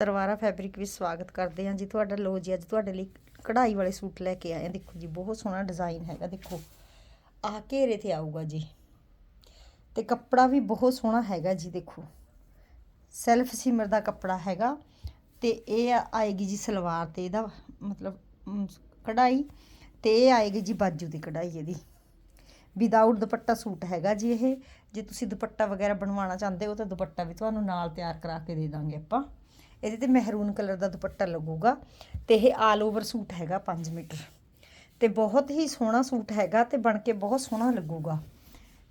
ਤਰਵਾਰਾ fabric ਵਿੱਚ ਸਵਾਗਤ ਕਰਦੇ ਹਾਂ ਜੀ ਤੁਹਾਡਾ। ਲੋ ਜੀ, ਅੱਜ ਤੁਹਾਡੇ ਲਈ ਕਢਾਈ ਵਾਲੇ ਸੂਟ ਲੈ ਕੇ ਆਏ ਹਾਂ। ਦੇਖੋ ਜੀ, ਬਹੁਤ ਸੋਹਣਾ ਡਿਜ਼ਾਈਨ ਹੈਗਾ, ਦੇਖੋ। ਆਹ ਘੇਰੇ ਤੇ ਆਊਗਾ ਜੀ। ਤੇ ਕੱਪੜਾ ਵੀ ਬਹੁਤ ਸੋਹਣਾ ਹੈਗਾ ਜੀ, ਦੇਖੋ। ਸੈਲਫ ਸਿਮਰ ਦਾ ਕੱਪੜਾ ਹੈਗਾ ਤੇ ਇਹ ਆਏਗੀ ਜੀ ਸਲਵਾਰ ਤੇ ਇਹਦਾ, ਮਤਲਬ ਕਢਾਈ ਤੇ ਇਹ ਆਏਗੀ ਜੀ ਬਾਜੂ ਦੀ ਕਢਾਈ ਇਹਦੀ। ਵਿਦਆਊਟ ਦੁਪੱਟਾ ਸੂਟ ਹੈਗਾ ਜੀ ਇਹ। ਜੇ ਤੁਸੀਂ ਦੁਪੱਟਾ ਵਗੈਰਾ ਬਣਵਾਉਣਾ ਚਾਹੁੰਦੇ ਹੋ ਤਾਂ ਦੁਪੱਟਾ ਵੀ ਤੁਹਾਨੂੰ ਨਾਲ ਤਿਆਰ ਕਰਾ ਕੇ ਦੇ ਦਾਂਗੇ ਆਪਾਂ। ਇਹਦੇ ਤੇ ਮਹਿਰੂਨ ਕਲਰ ਦਾ ਦੁਪੱਟਾ ਲੱਗੂਗਾ ਤੇ ਇਹ ਆਲ ਓਵਰ ਸੂਟ ਹੈਗਾ 5 ਮੀਟਰ। ਤੇ ਬਹੁਤ ਹੀ ਸੋਹਣਾ ਸੂਟ ਹੈਗਾ ਤੇ ਬਣ ਕੇ ਬਹੁਤ ਸੋਹਣਾ ਲੱਗੂਗਾ।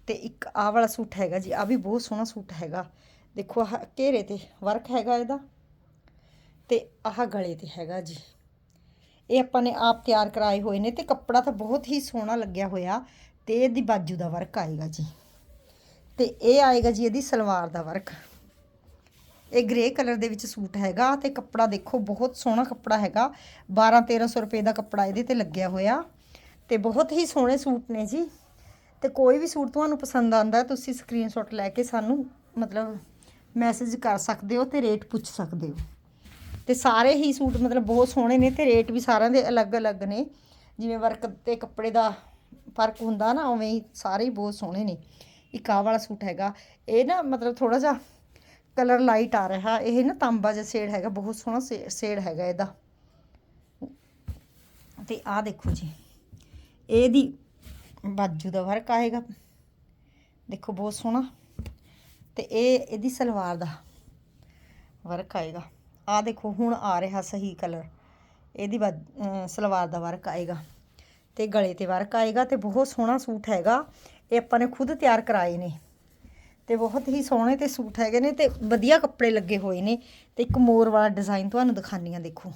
ਤੇ ਇੱਕ ਆਹ ਵਾਲਾ ਸੂਟ ਹੈਗਾ ਜੀ ਆ ਵੀ ਬਹੁਤ ਸੋਹਣਾ ਸੂਟ ਹੈਗਾ। ਦੇਖੋ ਆਹ ਘੇਰੇ ਤੇ ਵਰਕ ਹੈਗਾ ਇਹਦਾ ਤੇ ਆਹ ਗਲੇ ਤੇ ਹੈਗਾ ਜੀ। ਇਹ ਆਪਾਂ ਨੇ ਆਪ ਤਿਆਰ ਕਰਾਏ ਹੋਏ ਨੇ ਤੇ ਕੱਪੜਾ ਤਾਂ ਬਹੁਤ ਹੀ ਸੋਹਣਾ ਲੱਗਿਆ ਹੋਇਆ ਤੇ ਇਹਦੀ ਬਾਜੂ ਦਾ ਵਰਕ ਆਏਗਾ ਜੀ। ਤੇ ਇਹ ਆਏਗਾ ਜੀ ਇਹਦੀ ਸਲਵਾਰ ਦਾ ਵਰਕ। ਇਹ ਗ੍ਰੇ ਕਲਰ ਦੇ ਵਿੱਚ ਸੂਟ ਹੈਗਾ ਤੇ ਕੱਪੜਾ ਦੇਖੋ, ਬਹੁਤ ਸੋਹਣਾ ਕੱਪੜਾ ਹੈਗਾ। 12 1300 ਰੁਪਏ ਦਾ ਕੱਪੜਾ ਇਹਦੇ ਤੇ ਲੱਗਿਆ ਹੋਇਆ। ਤੇ ਬਹੁਤ ਹੀ ਸੋਹਣੇ ਸੂਟ ਨੇ ਜੀ। ਤੇ ਕੋਈ ਵੀ ਸੂਟ ਤੁਹਾਨੂੰ ਪਸੰਦ ਆਂਦਾ ਤੁਸੀਂ ਸਕਰੀਨਸ਼ਾਟ ਲੈ ਕੇ ਸਾਨੂੰ ਮਤਲਬ ਮੈਸੇਜ ਕਰ ਸਕਦੇ ਹੋ ਤੇ ਰੇਟ ਪੁੱਛ ਸਕਦੇ ਹੋ। ਤੇ ਸਾਰੇ ਹੀ ਸੂਟ ਮਤਲਬ ਬਹੁਤ ਸੋਹਣੇ ਨੇ ਤੇ ਰੇਟ ਵੀ ਸਾਰਿਆਂ ਦੇ ਅਲੱਗ-ਅਲੱਗ ਨੇ। ਜਿਵੇਂ ਵਰਕ ਤੇ ਕੱਪੜੇ ਦਾ ਫ਼ਰਕ ਹੁੰਦਾ ਨਾ, ਉਵੇਂ ਹੀ ਸਾਰੇ ਹੀ ਬਹੁਤ ਸੋਹਣੇ ਨੇ। ਇੱਕ ਆਹ ਵਾਲਾ ਸੂਟ ਹੈਗਾ। ਇਹ ਨਾ ਮਤਲਬ ਥੋੜਾ ਜਿਹਾ ਕਲਰ ਲਾਈਟ ਆ ਰਿਹਾ। ਇਹ ਨਾ ਤਾਂਬਾ ਜਿਹਾ ਸ਼ੇਡ ਹੈਗਾ, ਬਹੁਤ ਸੋਹਣਾ ਸ਼ੇਡ ਹੈਗਾ ਇਹਦਾ। ਤੇ ਆਹ ਦੇਖੋ ਜੀ, ਇਹਦੀ ਬਾਜੂ ਦਾ ਵਰਕ ਆਏਗਾ। ਦੇਖੋ ਬਹੁਤ ਸੋਹਣਾ। ਤੇ ਇਹ ਇਹਦੀ ਸਲਵਾਰ ਦਾ ਵਰਕ ਆਏਗਾ। ਆ ਦੇਖੋ, ਹੁਣ ਆ ਰਿਹਾ ਸਹੀ ਕਲਰ। ਇਹਦੀ ਬਾਜ- ਸਲਵਾਰ ਦਾ ਵਰਕ ਆਏਗਾ। ਤੇ ਗਲੇ ਤੇ ਵਰਕ ਆਏਗਾ ਤੇ ਬਹੁਤ ਸੋਹਣਾ ਸੂਟ ਹੈਗਾ। ਇਹ ਆਪਾਂ ਨੇ ਖੁਦ ਤਿਆਰ ਕਰਾਏ ਨੇ। ਤੇ ਬਹੁਤ ਹੀ ਸੋਹਣੇ ਤੇ ਸੂਟ ਹੈਗੇ ਨੇ ਤੇ ਵਧੀਆ ਕੱਪੜੇ ਲੱਗੇ ਹੋਏ ਨੇ ਤੇ ਇੱਕ ਮੋਰ ਵਾਲਾ ਡਿਜ਼ਾਈਨ ਤੁਹਾਨੂੰ ਦਿਖਾਨੀ ਆ, ਦੇਖੋ।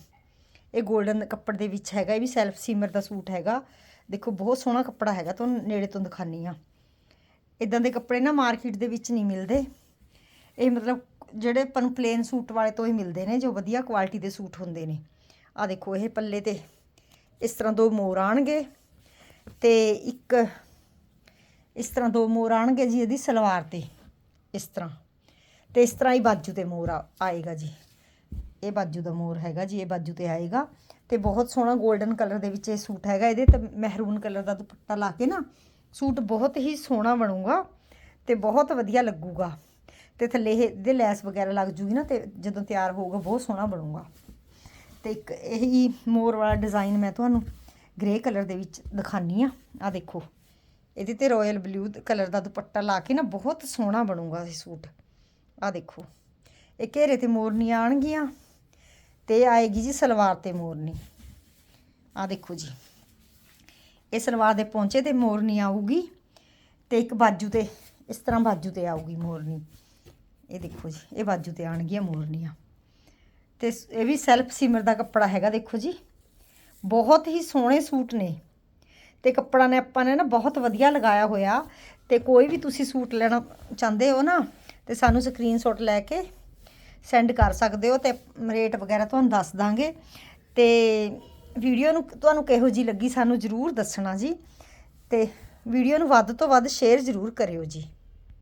ਇਹ 골ਡਨ ਕੱਪੜ ਦੇ ਵਿੱਚ ਹੈਗਾ, ਇਹ ਵੀ ਸੈਲਫ ਸੀਮਰ ਦਾ ਸੂਟ ਹੈਗਾ। ਦੇਖੋ, ਬਹੁਤ ਸੋਹਣਾ ਕੱਪੜਾ ਹੈਗਾ, ਤੁਹਾਨੂੰ ਨੇੜੇ ਤੋਂ ਦਿਖਾਨੀ ਆ। ਇਦਾਂ ਦੇ ਕੱਪੜੇ ਨਾ ਮਾਰਕੀਟ ਦੇ ਵਿੱਚ ਨਹੀਂ ਮਿਲਦੇ। ਇਹ ਮਤਲਬ ਜਿਹੜੇ ਆਪਾਂ ਨੂੰ ਪਲੇਨ ਸੂਟ ਵਾਲੇ ਤੋਂ ਹੀ ਮਿਲਦੇ ਨੇ, ਜੋ ਵਧੀਆ ਕੁਆਲਿਟੀ ਦੇ ਸੂਟ ਹੁੰਦੇ ਨੇ। ਆ ਦੇਖੋ, ਇਹ ਪੱਲੇ ਤੇ ਇਸ ਤਰ੍ਹਾਂ ਦੋ ਮੋਰ ਆਣਗੇ ਤੇ ਇੱਕ ਇਸ ਤਰ੍ਹਾਂ ਦੋ ਮੋਰ ਆਣਗੇ ਜੀ ਇਹਦੀ ਸਲਵਾਰ ਤੇ। ਇਸ ਤਰ੍ਹਾਂ। ਤੇ ਇਸ ਤਰ੍ਹਾਂ ਹੀ ਬਾਜੂ ਤੇ ਮੋਰ ਆ- ਆਏਗਾ ਜੀ। ਇਹ ਬਾਜੂ ਦਾ ਮੋਰ ਹੈਗਾ ਜੀ, ਇਹ ਬਾਜੂ ਤੇ ਆਏਗਾ। ਤੇ ਬਹੁਤ ਸੋਹਣਾ 골ਡਨ ਕਲਰ ਦੇ ਵਿੱਚ ਇਹ ਸੂਟ ਹੈਗਾ ਇਹਦੇ ਤੇ ਮਹਿਰੂਨ ਕਲਰ ਦਾ ਦੁਪੱਟਾ ਲਾ ਕੇ ਨਾ, ਸੂਟ ਬਹੁਤ ਹੀ ਸੋਹਣਾ ਬਣੂਗਾ ਤੇ ਬਹੁਤ ਵਧੀਆ ਲੱਗੂਗਾ। ਤੇ ਥੱਲੇ ਇਹਦੇ ਲੈਸ ਵਗੈਰਾ ਲੱਗ ਜੂਗੀ ਨਾ ਤੇ ਜਦੋਂ ਤਿਆਰ ਹੋਊਗਾ ਬਹੁਤ ਸੋਹਣਾ ਬਣੂਗਾ। ਤੇ ਇੱਕ ਇਹੀ ਮੋਰ ਵਾਲਾ ਡਿਜ਼ਾਈਨ ਮੈਂ ਤੁਹਾਨੂੰ ਗ੍ਰੇ ਕਲਰ ਦੇ ਵਿੱਚ ਦਿਖਾਨੀ ਆ। ਆ ਦੇਖੋ। ਇਹਦੇ ਤੇ ਰਾਇਲ ਬਲੂ ਕਲਰ ਦਾ ਦੁਪੱਟਾ ਲਾ ਕੇ ਨਾ ਬਹੁਤ ਸੋਹਣਾ ਬਣੂਗਾ ਇਹ ਸੂਟ। ਆ ਦੇਖੋ, ਇਹ ਘੇਰੇ ਤੇ ਮੋਰਨੀਆਂ ਆਣਗੀਆਂ ਤੇ ਆਏਗੀ ਜੀ ਸਲਵਾਰ ਤੇ ਮੋਰਨੀ। ਆ ਦੇਖੋ ਜੀ, ਇਹ ਸਲਵਾਰ ਦੇ ਪੌਂਚੇ ਤੇ ਮੋਰਨੀ ਆਊਗੀ ਤੇ ਇੱਕ ਬਾਜੂ ਤੇ, ਇਸ ਤਰ੍ਹਾਂ ਬਾਜੂ ਤੇ ਆਊਗੀ ਮੋਰਨੀ। ਇਹ ਦੇਖੋ ਜੀ, ਇਹ ਬਾਜੂ ਤੇ ਆਣਗੀਆਂ ਮੋਰਨੀਆਂ। ਤੇ ਇਹ ਵੀ ਸੈਲਫ ਸਿਮਰ ਦਾ ਕੱਪੜਾ ਹੈਗਾ ਦੇਖੋ ਜੀ। ਬਹੁਤ ਹੀ ਸੋਹਣੇ ਸੂਟ ਨੇ। ਤੇ ਕੱਪੜਾ ਨੇ ਆਪਾਂ ਨੇ ਨਾ ਬਹੁਤ ਵਧੀਆ ਲਗਾਇਆ ਹੋਇਆ। ਤੇ ਕੋਈ ਵੀ ਤੁਸੀਂ ਸੂਟ ਲੈਣਾ ਚਾਹੁੰਦੇ ਹੋ ਨਾ, ਤੇ ਸਾਨੂੰ ਸਕਰੀਨਸ਼ਾਟ ਲੈ ਕੇ ਸੈਂਡ ਕਰ ਸਕਦੇ ਹੋ ਤੇ ਰੇਟ ਵਗੈਰਾ ਤੁਹਾਨੂੰ ਦੱਸ ਦਾਂਗੇ। ਤੇ ਵੀਡੀਓ ਨੂੰ ਤੁਹਾਨੂੰ ਕਿਹੋ ਜੀ ਲੱਗੀ ਸਾਨੂੰ ਜਰੂਰ ਦੱਸਣਾ ਜੀ। ਤੇ ਵੀਡੀਓ ਨੂੰ ਵੱਧ ਤੋਂ ਵੱਧ ਸ਼ੇਅਰ ਜਰੂਰ ਕਰਿਓ ਜੀ।